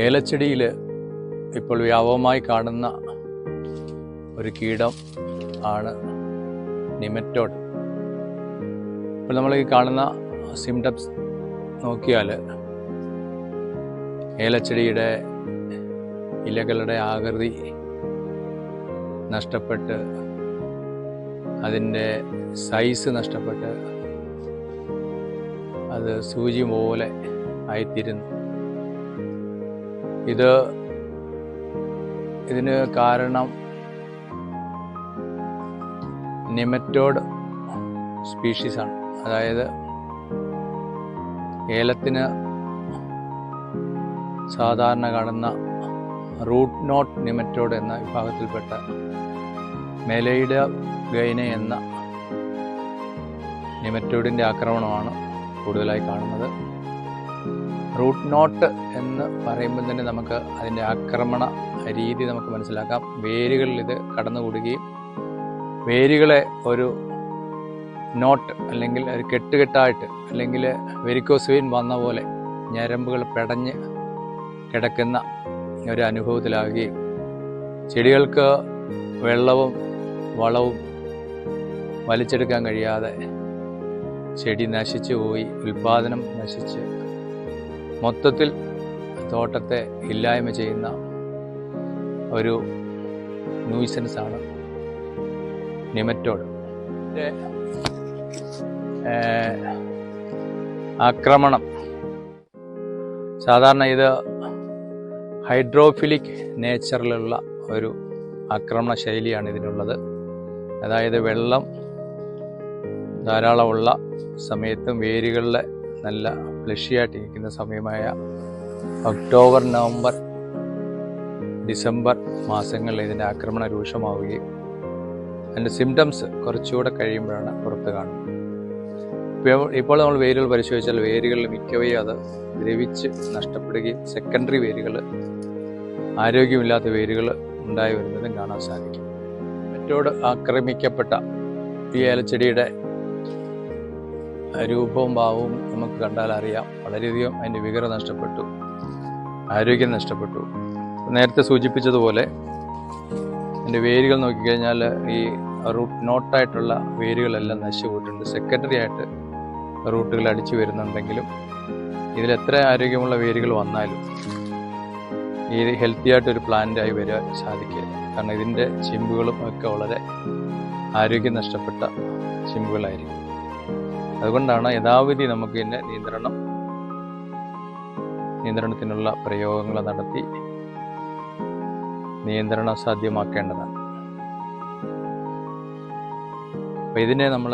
ഏലച്ചെടിയിൽ ഇപ്പോൾ വ്യാപകമായി കാണുന്ന ഒരു കീടം ആണ് നിമറ്റോഡ്. ഇപ്പോൾ നമ്മൾ ഈ കാണുന്ന സിംറ്റംസ് നോക്കിയാൽ ഏലച്ചെടിയുടെ ഇലകളുടെ ആകൃതി നഷ്ടപ്പെട്ട് അതിന്റെ സൈസ് നഷ്ടപ്പെട്ട് അത് സൂചി പോലെ ആയിത്തീരുന്നു. ഇത് ഇതിന് കാരണം നിമറ്റോഡ് സ്പീഷീസാണ്. അതായത് ഏലത്തിന് സാധാരണ കാണുന്ന റൂട്ട് നോട്ട് നിമറ്റോഡ് എന്ന വിഭാഗത്തിൽപ്പെട്ട മെലൈഡ ഗൈന എന്ന നിമറ്റോഡിന്റെ ആക്രമണമാണ് കൂടുതലായി കാണുന്നത്. റൂട്ട് നോട്ട് എന്ന് പറയുമ്പോൾ തന്നെ നമുക്ക് അതിന്റെ ആക്രമണ രീതി നമുക്ക് മനസ്സിലാക്കാം. വേരുകളിൽ ഇത് കടന്നുകൂടുകയും വേരുകളെ ഒരു നോട്ട് അല്ലെങ്കിൽ ഒരു കെട്ടുകെട്ടായിട്ട് അല്ലെങ്കിൽ വെരിക്കോസ് വന്ന പോലെ ഞരമ്പുകൾ പെടഞ്ഞ് കിടക്കുന്ന ഒരു അനുഭവത്തിലാവുകയും ചെടികൾക്ക് വെള്ളവും വളവും വലിച്ചെടുക്കാൻ കഴിയാതെ ചെടി നശിച്ചു പോയി ഉൽപാദനം നശിച്ച് മൊത്തത്തിൽ തോട്ടത്തെ ഇല്ലായ്മ ചെയ്യുന്ന ഒരു ന്യൂസൻസ് ആണ് നിമറ്റോഡ് ആക്രമണം. സാധാരണ ഇത് ഹൈഡ്രോഫിലിക് നേച്ചറിലുള്ള ഒരു ആക്രമണ ശൈലിയാണ് ഇതിനുള്ളത്. അതായത് വെള്ളം ധാരാളമുള്ള സമയത്തും വേരുകളിലെ നല്ല ഫ്ലഷിയായിട്ടിരിക്കുന്ന സമയമായ ഒക്ടോബർ നവംബർ ഡിസംബർ മാസങ്ങളിൽ ഇതിന്റെ ആക്രമണം രൂക്ഷമാവുകയും അതിന്റെ സിംറ്റംസ് കുറച്ചുകൂടെ കഴിയുമ്പോഴാണ് പുറത്ത് കാണുന്നത്. ഇപ്പോൾ നമ്മൾ വേരുകൾ പരിശോധിച്ചാൽ വേരുകളിൽ മിക്കവയും അത് ദ്രവിച്ച് നഷ്ടപ്പെടുകയും സെക്കൻഡറി വേരുകൾ ആരോഗ്യമില്ലാത്ത വേരുകൾ ഉണ്ടായി വരുന്നതും കാണാൻ സാധിക്കും. മറ്റോട് ആക്രമിക്കപ്പെട്ട ഈ ഏലച്ചെടിയുടെ രൂപവും ഭാവവും നമുക്ക് കണ്ടാൽ അറിയാം. വളരെയധികം അതിന്റെ വികര നഷ്ടപ്പെട്ടു. ആരോഗ്യം നഷ്ടപ്പെട്ടു. നേരത്തെ സൂചിപ്പിച്ചതുപോലെ അതിന്റെ വേരുകൾ നോക്കിക്കഴിഞ്ഞാൽ ഈ റൂട്ട് നോട്ടായിട്ടുള്ള വേരുകളെല്ലാം നശിച്ചു പോയിട്ടുണ്ട് സെക്കൻഡറി ആയിട്ട് റൂട്ടുകൾ അടിച്ചു വരുന്നുണ്ടെങ്കിലും ഇതിൽ എത്ര ആരോഗ്യമുള്ള വേരുകൾ വന്നാലും ഈ ഹെൽത്തി ആയിട്ടൊരു പ്ലാന്റായി വരാൻ സാധിക്കില്ല. കാരണം ഇതിന്റെ ചിമ്പുകളും ഒക്കെ വളരെ ആരോഗ്യം നഷ്ടപ്പെട്ട ചിമ്പുകളായിരിക്കും. അതുകൊണ്ടാണ് യഥാവിധി നമുക്ക് ഇതിന്റെ നിയന്ത്രണം നിയന്ത്രണത്തിനുള്ള പ്രയോഗങ്ങൾ നടത്തി നിയന്ത്രണം സാധ്യമാക്കേണ്ടതാണ്. അപ്പം ഇതിനെ നമ്മൾ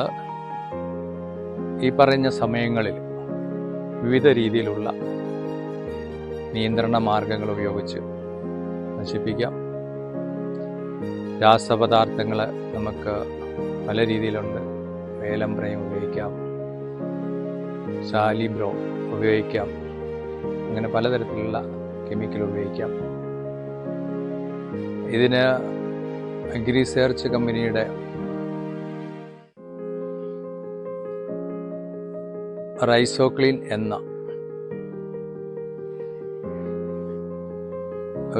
ഈ പറഞ്ഞ സമയങ്ങളിൽ വിവിധ രീതിയിലുള്ള നിയന്ത്രണ മാർഗങ്ങൾ ഉപയോഗിച്ച് നശിപ്പിക്കാം. രാസപദാർത്ഥങ്ങൾ നമുക്ക് പല രീതിയിലുണ്ട്. വേലംപ്രയം ഉപയോഗിക്കാം. സാലിബ്രോ ഉപയോഗിക്കാം. അങ്ങനെ പലതരത്തിലുള്ള കെമിക്കൽ ഉപയോഗിക്കാം. ഇതിന് അഗ്രി സെർച്ച് കമ്പനിയുടെ റൈസോക്ലീൻ എന്ന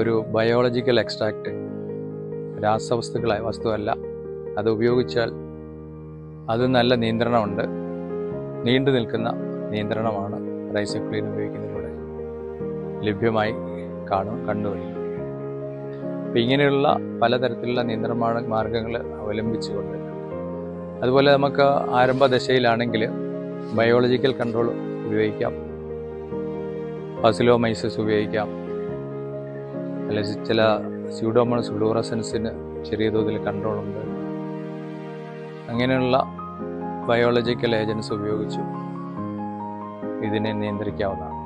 ഒരു ബയോളജിക്കൽ എക്സ്ട്രാക്റ്റ് രാസവസ്തുക്കളായ വസ്തുവല്ല അത് ഉപയോഗിച്ചാൽ അത് നല്ല നിയന്ത്രണമുണ്ട്. നീണ്ടു നിൽക്കുന്ന നിയന്ത്രണമാണ് റൈസോക്ലീൻ ഉപയോഗിക്കുന്നതിലൂടെ ലഭ്യമായി കാണും കണ്ടുവരുന്നത് അപ്പം ഇങ്ങനെയുള്ള പലതരത്തിലുള്ള നിയന്ത്രണ മാർഗങ്ങൾ അവലംബിച്ചുകൊണ്ട് അതുപോലെ നമുക്ക് ആരംഭദശയിലാണെങ്കിൽ ബയോളജിക്കൽ കൺട്രോൾ ഉപയോഗിക്കാം പസിലോമൈസസ് ഉപയോഗിക്കാം അല്ലെങ്കിൽ ചില സ്യൂഡോമോണസ് ഫ്ലൂറസൻസിന് ചെറിയ തോതിൽ കൺട്രോളുണ്ട്. അങ്ങനെയുള്ള ബയോളജിക്കൽ ഏജൻസ് ഉപയോഗിച്ചു. ഇതിനെ നിയന്ത്രിക്കാവുന്നതാണ്.